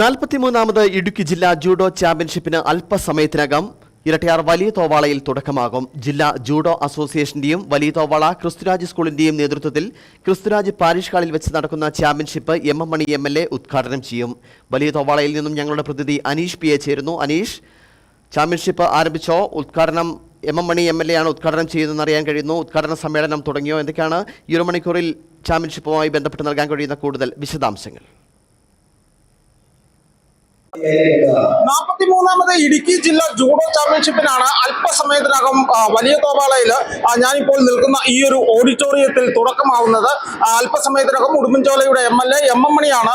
നാൽപ്പത്തിമൂന്നാമത് ഇടുക്കി ജില്ലാ ജൂഡോ ചാമ്പ്യൻഷിപ്പിന് അല്പസമയത്തിനകം ഇരട്ടയാർ വലിയ തോവാളയിൽ തുടക്കമാകും. ജില്ലാ ജൂഡോ അസോസിയേഷന്റെയും വലിയ തോവാള ക്രിസ്തുരാജ് സ്കൂളിന്റെയും നേതൃത്വത്തിൽ ക്രിസ്തുരാജ് പാരിഷ് ഹാളിൽ വെച്ച് നടക്കുന്ന championship M M Mani M L A ഉദ്ഘാടനം ചെയ്യും. വലിയ തോവാളയിൽ നിന്നും ഞങ്ങളുടെ പ്രതിനിധി അനീഷ് പി എ ചേരുന്നു. അനീഷ് ചാമ്പ്യൻഷിപ്പ് ആരംഭിച്ചോ? ഉദ്ഘാടനം M M Mani M L A ആണ് ഉദ്ഘാടനം ചെയ്യുന്നതെന്ന് അറിയാൻ കഴിയുന്നു. ഉദ്ഘാടന സമ്മേളനം തുടങ്ങിയോ? എന്തൊക്കെയാണ്? ഈ ഒരു മണിക്കൂറിൽ ചാമ്പ്യൻഷിപ്പുമായി ബന്ധപ്പെട്ട് നൽകാൻ കഴിയുന്ന കൂടുതൽ വിശദാംശങ്ങൾ. നാൽപ്പത്തിമൂന്നാമത് ഇടുക്കി ജില്ലാ ജൂഡോ ചാമ്പ്യൻഷിപ്പിനാണ് അല്പസമയത്തിനകം വലിയ തോപാളയിൽ ഞാനിപ്പോൾ നിൽക്കുന്ന ഈ ഒരു ഓഡിറ്റോറിയത്തിൽ തുടക്കമാവുന്നത്. അല്പസമയത്തിനകം ഉടുമ്പൻചോലയുടെ M L A M M മണിയാണ്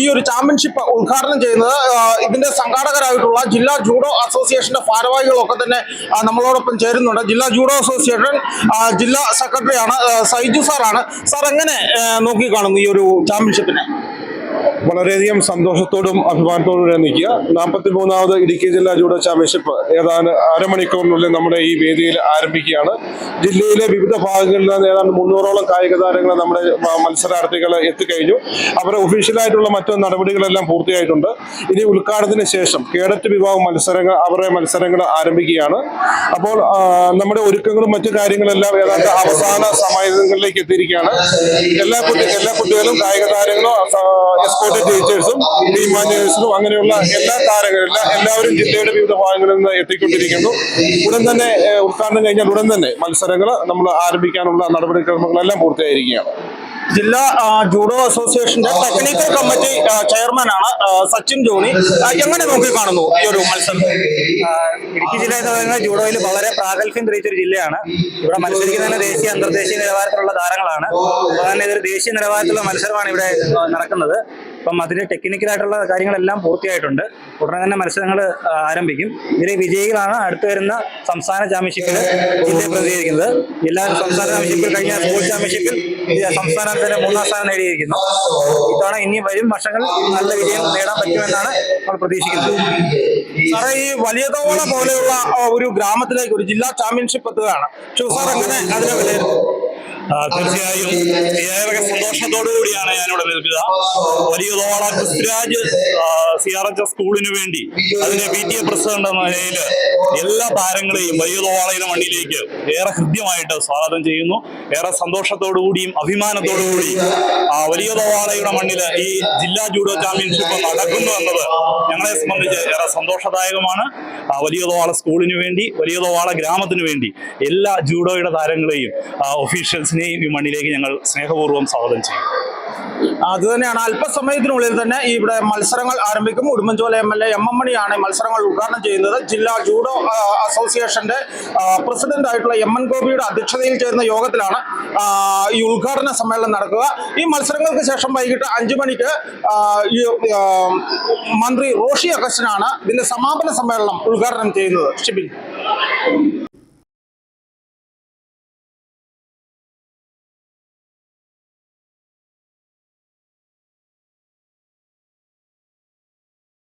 ഈ ഒരു ചാമ്പ്യൻഷിപ്പ് ഉദ്ഘാടനം ചെയ്യുന്നത്. ഇതിന്റെ സംഘാടകരായിട്ടുള്ള ജില്ലാ ജൂഡോ അസോസിയേഷന്റെ ഭാരവാഹികളൊക്കെ തന്നെ നമ്മളോടൊപ്പം ചേരുന്നുണ്ട്. ജില്ലാ ജൂഡോ അസോസിയേഷൻ ജില്ലാ സെക്രട്ടറിയാണ് സൈജു സാറാണ്. സാർ എങ്ങനെ നോക്കിക്കാണുന്നു ഈ ഒരു ചാമ്പ്യൻഷിപ്പിനെ? വളരെയധികം സന്തോഷത്തോടും അഭിമാനത്തോടും നിൽക്കുക. നാൽപ്പത്തി മൂന്നാമത് ഇടുക്കി ജില്ലാ ജൂഡോ ചാമ്പ്യൻഷിപ്പ് ഏതാണ്ട് അരമണിക്കൂറിനുള്ളിൽ നമ്മുടെ ഈ വേദിയിൽ ആരംഭിക്കുകയാണ്. ജില്ലയിലെ വിവിധ ഭാഗങ്ങളിൽ നിന്ന് ഏതാണ്ട് മുന്നൂറോളം കായിക താരങ്ങൾ നമ്മുടെ മത്സരാർത്ഥികൾ എത്തിക്കഴിഞ്ഞു. അവരുടെ ഒഫീഷ്യലായിട്ടുള്ള മറ്റു നടപടികളെല്ലാം പൂർത്തിയായിട്ടുണ്ട്. ഇനി ഉദ്ഘാടനത്തിന് ശേഷം കേഡറ്റ് വിഭാഗം മത്സരങ്ങൾ അവരുടെ മത്സരങ്ങൾ ആരംഭിക്കുകയാണ്. അപ്പോൾ നമ്മുടെ ഒരുക്കങ്ങളും മറ്റു കാര്യങ്ങളെല്ലാം ഏതാണ്ട് അവസാന സമയങ്ങളിലേക്ക് എത്തിയിരിക്കുകയാണ്. എല്ലാ കുട്ടി എല്ലാ കുട്ടികളും കായിക താരങ്ങളും എസ്പോർട്ട് ടീച്ചേഴ്സും ടീം മാനേജേഴ്സും അങ്ങനെയുള്ള എല്ലാ താരങ്ങളും എല്ലാവരും ജില്ലയുടെ വിവിധ ഭാഗങ്ങളിൽ നിന്ന് എത്തിക്കൊണ്ടിരിക്കുന്നു. ഉടൻ തന്നെ ഉദ്ഘാടനം കഴിഞ്ഞാൽ ഉടൻ തന്നെ മത്സരങ്ങൾ നമ്മൾ ആരംഭിക്കാനുള്ള നടപടിക്രമങ്ങളെല്ലാം പൂർത്തിയായിരിക്കുകയാണ്. ജില്ലാ ജൂഡോ അസോസിയേഷന്റെ ടെക്നിക്കൽ കമ്മിറ്റി ചെയർമാൻ ചെയർമാനാണ് സച്ചിൻ ജോണി എങ്ങനെ നോക്കി കാണുന്നു ഈ ഒരു മത്സരം? ഇടുക്കി ജില്ല എന്ന് പറയുന്നത് ജൂഡോയിൽ വളരെ പ്രാഗൽഭ്യം തെളിയിച്ച ഒരു ജില്ലയാണ്. ഇവിടെ മത്സരിക്കുന്നതിന് ദേശീയ അന്തർദേശീയ നിലവാരത്തിലുള്ള താരങ്ങളാണ്. അതുപോലെ തന്നെ ഇതൊരു ദേശീയ നിലവാരത്തിലുള്ള മത്സരമാണ് ഇവിടെ നടക്കുന്നത്. അപ്പം അതിന് ടെക്നിക്കലായിട്ടുള്ള കാര്യങ്ങളെല്ലാം പൂർത്തിയായിട്ടുണ്ട്. ഉടനെ തന്നെ മത്സരങ്ങൾ ആരംഭിക്കും. ഇതിലെ വിജയികളാണ് അടുത്ത് വരുന്ന സംസ്ഥാന ചാമ്പ്യൻഷിപ്പിൽ ഇന്ത്യ പ്രതിനിധീകരിക്കുന്നത്. ജില്ലാ സംസ്ഥാന ചാമ്പ്യൻഷിപ്പിൽ കഴിഞ്ഞ സ്കൂൾ ചാമ്പ്യൻഷിപ്പിൽ സംസ്ഥാനത്തിന് മൂന്നാം സ്ഥാനം നേടിയിരിക്കുന്നു. ഇത്തവണ ഇനി വരും വർഷങ്ങൾ നല്ല വിജയം നേടാൻ പറ്റുമെന്നാണ് നമ്മൾ പ്രതീക്ഷിക്കുന്നത്. സാറേ ഈ വലിയ തവണ പോലെയുള്ള ഒരു ഗ്രാമത്തിലേക്ക് ഒരു ജില്ലാ ചാമ്പ്യൻഷിപ്പ് എത്തുകയാണ്. ഷുസാർ എങ്ങനെ അതിനെ വിലയിരുത്തും. തീർച്ചയായും. ഏറെ സന്തോഷത്തോടു കൂടിയാണ് ഞാനിവിടെ നിൽക്കുക. വലിയ തോള Christuraj C R H S സ്കൂളിന് വേണ്ടി അതിന്റെ പി ടി എ പ്രസിഡന്റ് എന്ന നിലയിൽ എല്ലാ താരങ്ങളെയും വലിയ തോളയുടെ മണ്ണിലേക്ക് ഏറെ ഹൃദ്യമായിട്ട് സ്വാഗതം ചെയ്യുന്നു. ഏറെ സന്തോഷത്തോടു കൂടിയും അഭിമാനത്തോടു കൂടി ആ, വലിയ തോവാളയുടെ മണ്ണിൽ ഈ ജില്ലാ ജൂഡോ ചാമ്പ്യൻഷിപ്പ് നടക്കുന്നു എന്നത് ഞങ്ങളെ സംബന്ധിച്ച് ഏറെ സന്തോഷദായകമാണ്. വലിയ തോവാള സ്കൂളിന് വേണ്ടി വലിയ തോവാള ഗ്രാമത്തിന് വേണ്ടി എല്ലാ ജൂഡോയുടെ താരങ്ങളെയും ഈ മണ്ണിലേക്ക് ഞങ്ങൾ സ്നേഹപൂർവം സ്വാഗതം ചെയ്യും. അത് തന്നെയാണ് അല്പസമയത്തിനുള്ളിൽ തന്നെ ഇവിടെ മത്സരങ്ങൾ ആരംഭിക്കും. Udumbanchola M L A M M മണിയാണ് മത്സരങ്ങൾ ഉദ്ഘാടനം ചെയ്യുന്നത്. ജില്ലാ ജൂഡോ അസോസിയേഷന്റെ പ്രസിഡന്റ് ആയിട്ടുള്ള എം എൻ ഗോപിയുടെ അധ്യക്ഷതയിൽ ചേരുന്ന യോഗത്തിലാണ് ഈ ഉദ്ഘാടന സമ്മേളനം നടക്കുക. ഈ മത്സരങ്ങൾക്ക് ശേഷം വൈകിട്ട് അഞ്ചു മണിക്ക് മന്ത്രി റോഷി അഗസ്റ്റനാണ് ഇതിന്റെ സമാപന സമ്മേളനം ഉദ്ഘാടനം ചെയ്യുന്നത്. ഷിബിൻ.